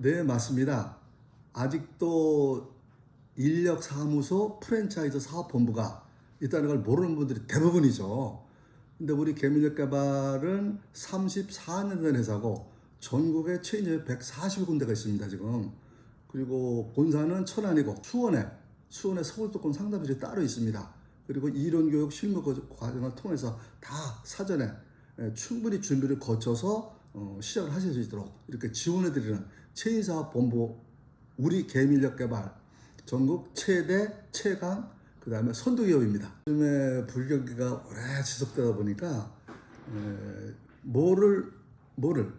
네, 맞습니다. 아직도 인력사무소 프랜차이즈 사업본부가 있다는 걸 모르는 분들이 대부분이죠. 근데 우리 개민력개발은 34년 된 회사고 전국에 체인점이 140군데가 있습니다, 지금. 그리고 본사는 천안이고 수원에 수원에 서울도권 상담실이 따로 있습니다. 그리고 이론교육 실무 거- 과정을 통해서 다 사전에 예, 충분히 준비를 거쳐서 어, 시작을 하실 수 있도록 이렇게 지원해드리는 체인사업본부 우리 개민력 개발 전국 최대 최강 그 다음에 선두기업입니다. 요즘에 불경기가 오래 지속되다 보니까 에, 뭐를 뭐를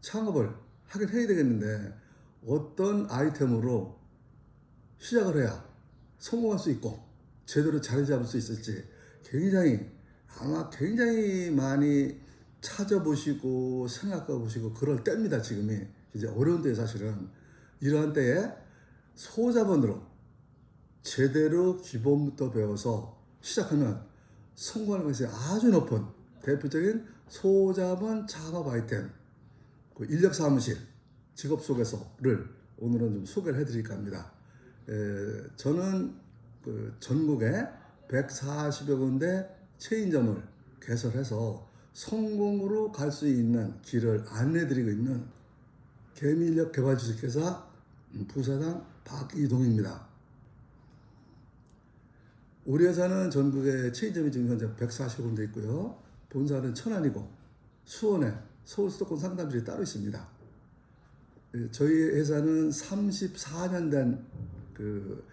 창업을 하긴 해야 되겠는데 어떤 아이템으로 시작을 해야 성공할 수 있고 제대로 자리 잡을 수 있을지 굉장히 아마 굉장히 많이 찾아보시고 생각해 보시고 그럴 때입니다 지금이 이제 어려운 때 사실은 이러한 때에 소자본으로 제대로 기본부터 배워서 시작하면 성공할 가능성이 아주 높은 대표적인 소자본 창업 아이템 그 인력 사무실 직업 소개서를 오늘은 좀 소개를 해드릴까 합니다. 에, 저는 그 전국에 140여 군데 체인점을 개설해서 성공으로 갈 수 있는 길을 안내드리고 있는 개미인력 개발 주식회사 부사장 박이동입니다. 우리 회사는 전국에 체인점이 지금 현재 140군데 있고요. 본사는 천안이고 수원에 서울 수도권 상담실이 따로 있습니다. 예, 저희 회사는 34년 된그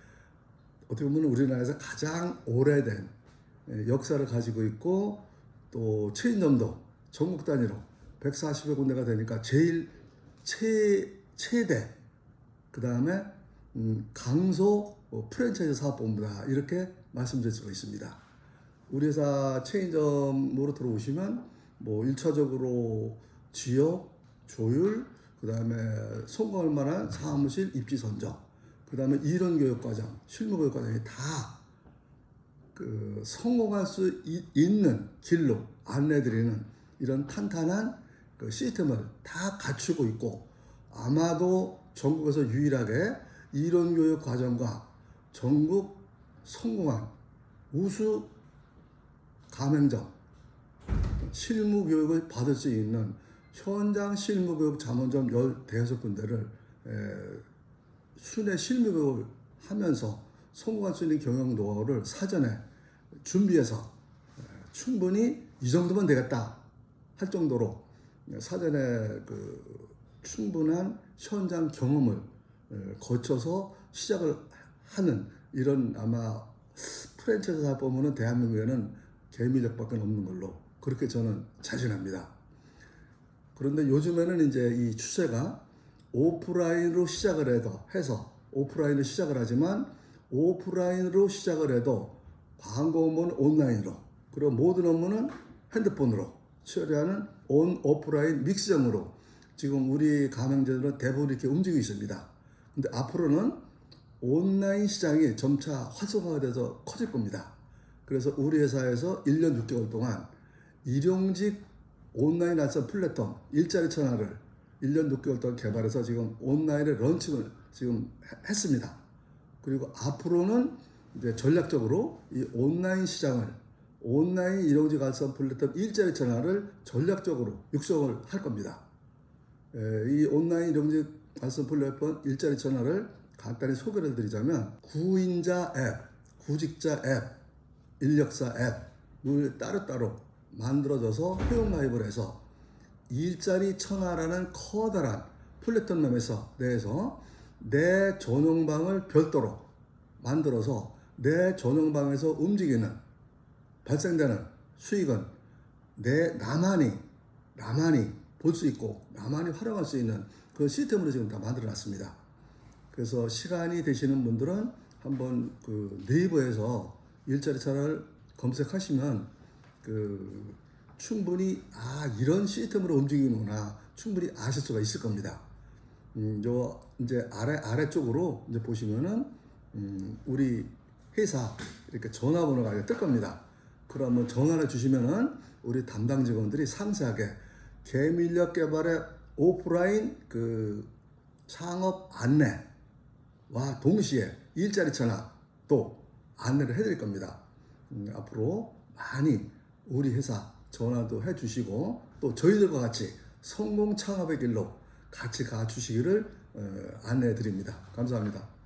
어떻게 보면 우리나라에서 가장 오래된 예, 역사를 가지고 있고 또 체인점도 전국 단위로 140여 군데가 되니까 제일 최 최대 그 다음에 음, 강소 어, 프랜차이즈 사업본부다 이렇게 말씀드릴 수가 있습니다. 우리 회사 체인점으로 들어오시면 뭐 1차적으로 지역, 조율, 그 다음에 성공할 만한 사무실 입지 선정, 그 다음에 이론 교육 과정, 실무 교육 과정이 다 그 성공할 수 이- 있는 길로 안내드리는 이런 탄탄한 그 시스템을 다 갖추고 있고 아마도 전국에서 유일하게 이론 교육 과정과 전국 성공한 우수 가맹점 실무 교육을 받을 수 있는 현장 실무 교육 자문점 15군데를 순회 실무 교육을 하면서 성공할 수 있는 경영 노하우를 사전에 준비해서 에, 충분히 이 정도면 되겠다 할 정도로 사전에 그 충분한 현장 경험을 에, 거쳐서 시작을 하는 이런 아마 프랜차이즈 사업 보면은 대한민국에는 개미력밖에 없는 걸로 그렇게 저는 자신합니다. 그런데 요즘에는 이제 이 추세가 오프라인으로 시작을 해서 오프라인으로 시작을 하지만 오프라인으로 시작을 해도 광고 업무는 온라인으로 그리고 모든 업무는 핸드폰으로 처리하는 온 오프라인 믹스형으로 지금 우리 가맹점들은 대부분 이렇게 움직이고 있습니다. 근데 앞으로는 온라인 시장이 점차 활성화가 돼서 커질 겁니다. 그래서 우리 회사에서 1년 6개월 동안 일용직 온라인 알선 플랫폼 일자리 천하를 1년 6개월 동안 개발해서 지금 온라인에 런칭을 지금 해- 했습니다. 그리고 앞으로는 이제 전략적으로 이 온라인 시장을 온라인 일용직 알선 플랫폼 일자리 천하를 전략적으로 육성을 할 겁니다. 에, 이 온라인 일용직 알선 플랫폼 일자리 천하를 간단히 소개를 드리자면 구인자 앱, 구직자 앱, 인력사 앱을 따로따로 만들어져서 회원 가입을 해서 일자리 천하라는 커다란 플랫폼 내에서 내에서 내 전용방을 별도로 만들어서 내 전용방에서 움직이는 발생되는 수익은 내 나만이 나만이 볼 수 있고 나만이 활용할 수 있는 그 시스템으로 지금 다 만들어 놨습니다. 그래서 시간이 되시는 분들은 한번 그 네이버에서 일자리 차를 검색하시면 그 충분히 아 이런 시스템으로 움직이는구나 충분히 아실 수가 있을 겁니다. 음, 요 이제 아래 아래쪽으로 이제 보시면은 음, 우리 회사 이렇게 전화번호가 이렇게 뜰 겁니다. 그러면 전화를 주시면은 우리 담당 직원들이 상세하게 개밀력 개발의 오프라인 그 창업 안내와 동시에 일자리 전화또 안내를 해드릴 겁니다. 음, 앞으로 많이 우리 회사 전화도 해주시고 또 저희들과 같이 성공 창업의 길로 같이 가주시기를 어, 안내해 드립니다. 감사합니다.